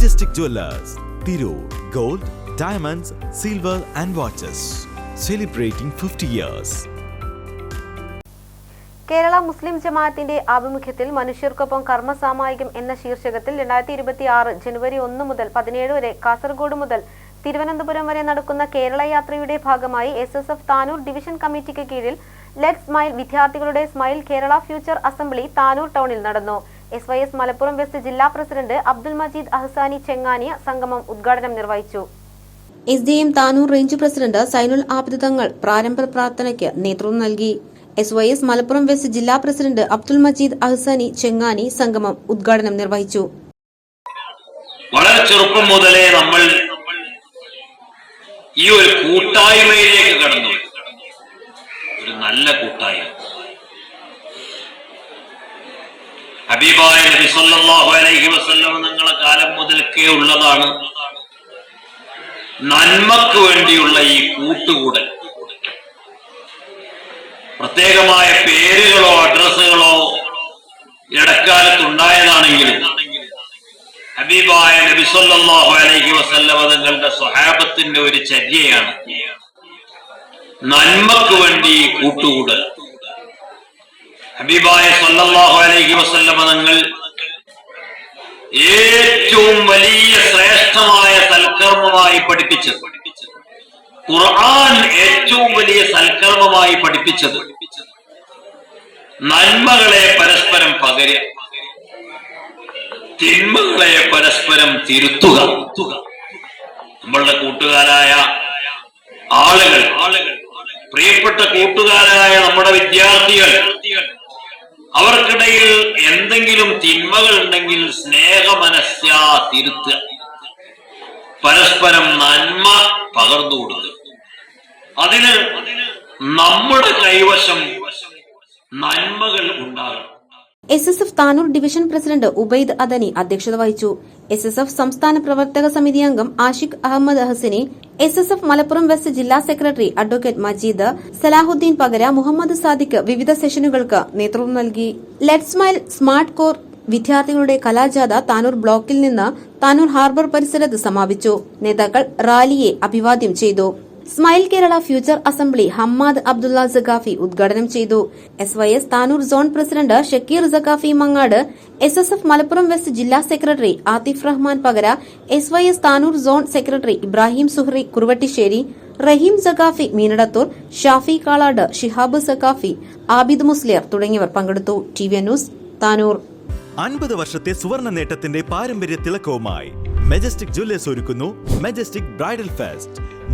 Majestic jewellers Tirur gold diamonds silver and watches celebrating fifty years Kerala Muslim ജമാഅത്തിന്റെ ആഭിമുഖ്യത്തിൽ മനുഷ്യർക്കൊപ്പം കർമ്മസാമായികം എന്ന ശീർഷകത്തിൽ രണ്ടായിരത്തി ഇരുപത്തി ആറ് ജനുവരി ഒന്ന് മുതൽ പതിനേഴ് വരെ കാസർഗോഡ് മുതൽ തിരുവനന്തപുരം വരെ നടക്കുന്ന കേരള യാത്രയുടെ ഭാഗമായി S S F Tanur division കമ്മിറ്റിക്ക് കീഴിൽ ലെറ്റ് സ്മൈൽ വിദ്യാർത്ഥികളുടെ smile Kerala future assembly Tanur ടൗണിൽ നടന്നു. S Y S Malappuram west ജില്ലാ പ്രസിഡന്റ് അബ്ദുൽ മജീദ് അഹ്സാനി ചെങ്ങാനിയ സംഗമം ഉദ്ഘാടനം നിർവഹിച്ചു. S D M Tanur range president Zainul Abid Thangal പ്രാരംഭ പ്രാർത്ഥനയ്ക്ക് നേതൃത്വം നൽകി. S Y S Malappuram west ജില്ലാ പ്രസിഡന്റ് അബ്ദുൽ മജീദ് അഹ്സാനി ചെങ്ങാനി സംഗമം ഉദ്ഘാടനം നിർവഹിച്ചു. വളരെ ചെറുപ്പം മുതലേ നമ്മൾ ഈ ഒരു കൂട്ടായ്മയിലേക്ക് കടന്നു. ഒരു നല്ല കൂട്ടായ്മ. ഹബീബായ നബി സല്ലല്ലാഹു അലൈഹി വസല്ലം നിങ്ങളെ കാലം മുതൽക്കേ ഉള്ളതാണ്. നന്മക്ക് വേണ്ടിയുള്ള ഈ കൂട്ടുകൂടൽ. പ്രത്യേകമായ പേരുകളോ അഡ്രസ്സുകളോ ഇടക്കാലത്ത് ഉണ്ടായതാണെങ്കിലും ഹബീബായ നബി സല്ലല്ലാഹു അലൈഹി വസല്ലമ തങ്ങളുടെ സ്വഹാബത്തിന്റെ ഒരു ചര്യയാണ്. നന്മക്ക് വേണ്ടി ഈ കൂട്ടുകൂടൽ. ഹബീബായ സല്ലല്ലാഹു അലൈഹി വസല്ലമ തങ്ങൾ ഏറ്റവും വലിയ ശ്രേഷ്ഠമായ സൽക്കർമ്മമായി പഠിപ്പിച്ചത്. ഖുർആൻ ഏറ്റവും വലിയ സൽക്കർമ്മമായി പഠിപ്പിച്ചത്. നന്മകളെ പരസ്പരം പകരുക തിന്മകളെ പരസ്പരം തിരുത്തുക. നമ്മളുടെ കൂട്ടുകാരായ ആളുകൾ ആളുകൾ പ്രിയപ്പെട്ട കൂട്ടുകാരായ നമ്മുടെ വിദ്യാർത്ഥികൾ അവർക്കിടയിൽ എന്തെങ്കിലും തിന്മകൾ ഉണ്ടെങ്കിൽ സ്നേഹമനസ്യാ തിരുത്തുക. പരസ്പരം നന്മ പകർന്നു കൊടുക്കുക. അതിന് നമ്മുടെ കൈവശം നന്മകൾ ഉണ്ടാകണം. S S F Tanur division president Ubaid Adani അധ്യക്ഷത വഹിച്ചു. എസ് എസ് എഫ് സംസ്ഥാന പ്രവർത്തക സമിതി അംഗം Ashiq Ahmed Hasani S S F Malappuram west ജില്ലാ സെക്രട്ടറി അഡ്വക്കേറ്റ് മജീദ് സലാഹുദ്ദീൻ പകര മുഹമ്മദ് സാദിഖ് വിവിധ സെഷനുകൾക്ക് നേതൃത്വം നൽകി. ലെറ്റ് സ്മൈൽ സ്മാർട്ട് കോർ വിദ്യാർത്ഥികളുടെ കലാജാഥ താനൂർ ബ്ലോക്കിൽ നിന്ന് താനൂർ ഹാർബർ പരിസരത്ത് സമാപിച്ചു. നേതാക്കൾ റാലിയെ അഭിവാദ്യം ചെയ്തു. Smile Kerala future assembly Hammad Abdulla Saqafi ഉദ്ഘാടനം ചെയ്തു. S Y S Tanur zone president Shakir Saqafi Mangad S S F Malappuram west ജില്ലാ secretary Athif Rahman Pakara S Y S Tanur zone secretary Ibrahim Suhri Kuruvattisseri Rahim Saqafi Meenadathur Shafi Kalad Shihab Saqafi Abid Musliyar തുടങ്ങിയവർ പങ്കെടുത്തു. T V news Tanur. അൻപത് വർഷത്തെ സുവർണ നേട്ടത്തിന്റെ പാരമ്പര്യ തിളക്കവുമായി majestic jewellers ഒരുക്കുന്നു majestic bridal fest